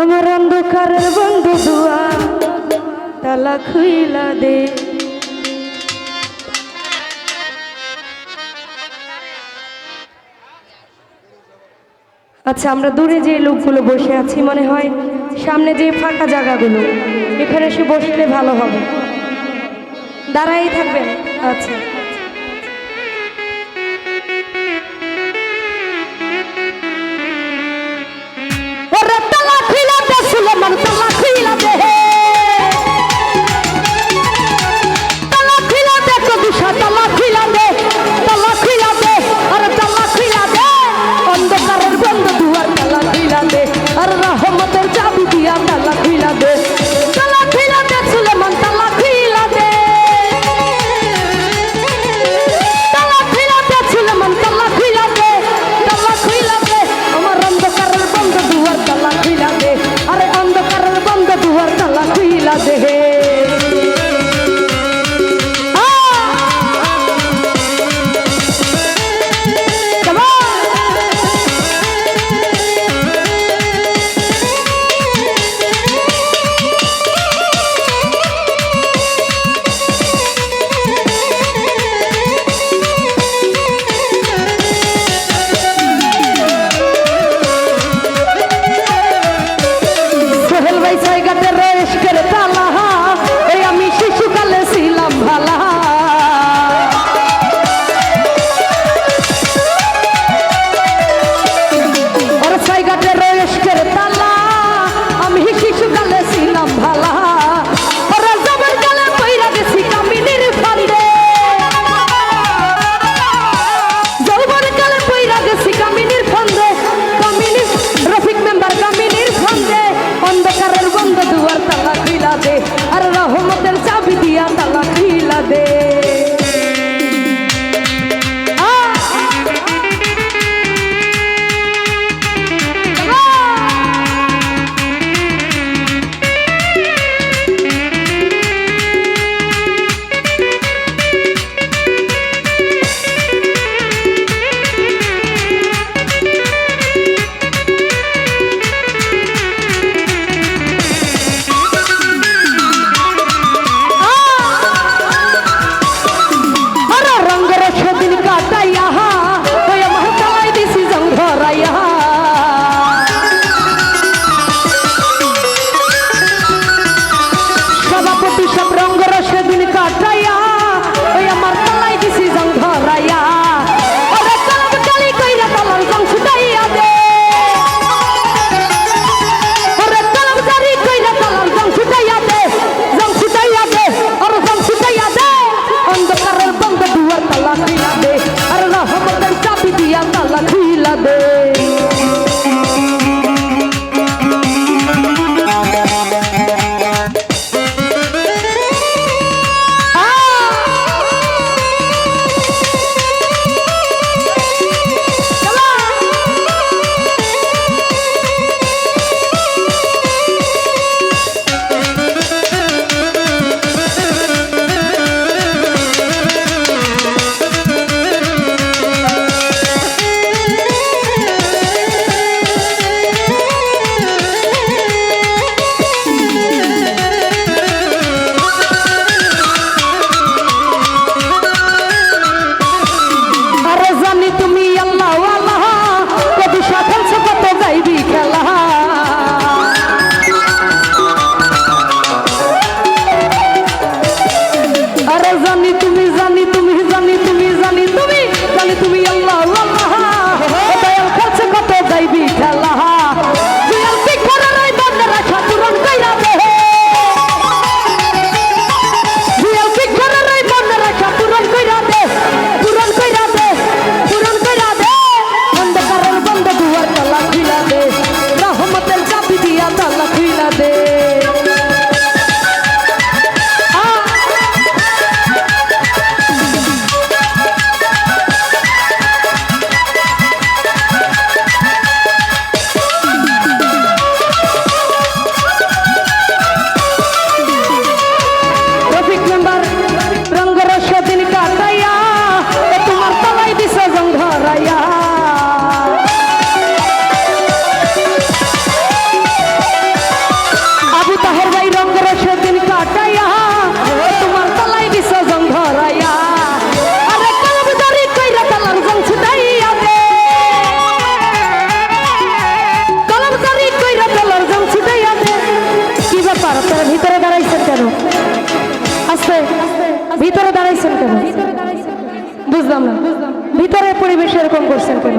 আমার অন্ধকারের বন্ধু তালা খুইলা দে। আচ্ছা আমরা দূরে যে লোকগুলো বসে আছি, মনে হয় সামনে যে ফাঁকা জায়গাগুলো, এখানে এসে বসলে ভালো হবে। দাঁড়াই থাকবেন। আচ্ছা। করছেন কেন? বুঝলাম না। ভিতরে পরিবেশ এরকম করছেন কেন?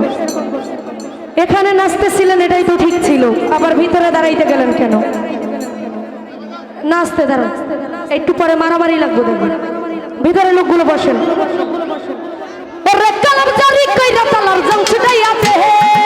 এখানে নাচতেছিলেন, এটাই তো ঠিক ছিল। আবার ভিতরে দাঁড়াইতে গেলেন কেন? নাচতে দাঁড়ান। একটু পরে মারামারি লাগবে দেখবেন। ভিতরে লোকগুলো বসেন। ওর জারি কইরা তালার জং ছুটাইয়াতে হে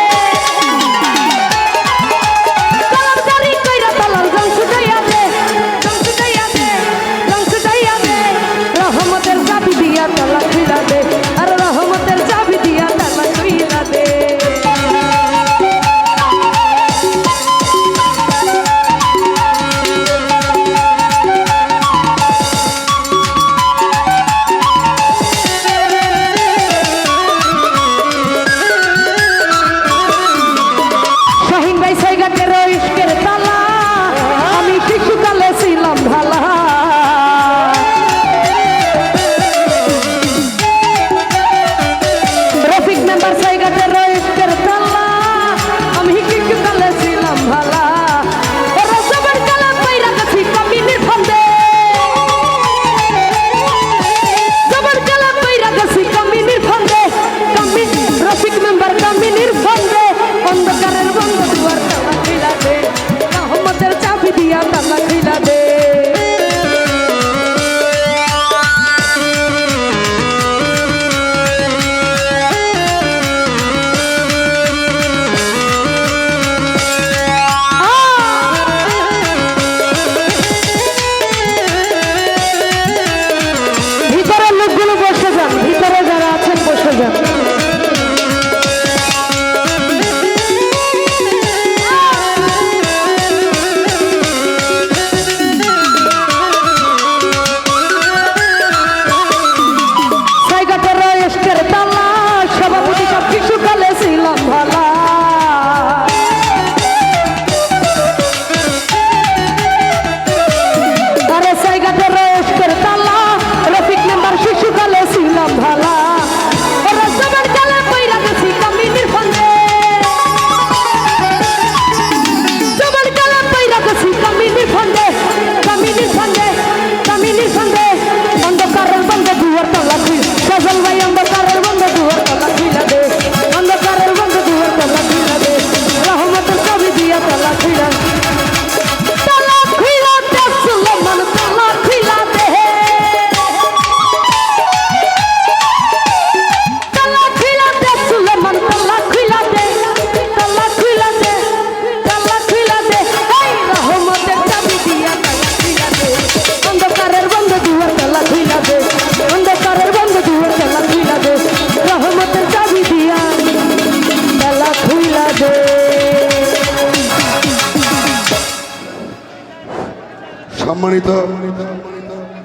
সম্মানিত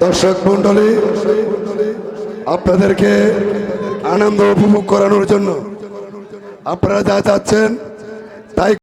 দর্শক মন্ডলী আপনাদেরকে আনন্দ উপভোগ করানোর জন্য আপনারা যা চাচ্ছেন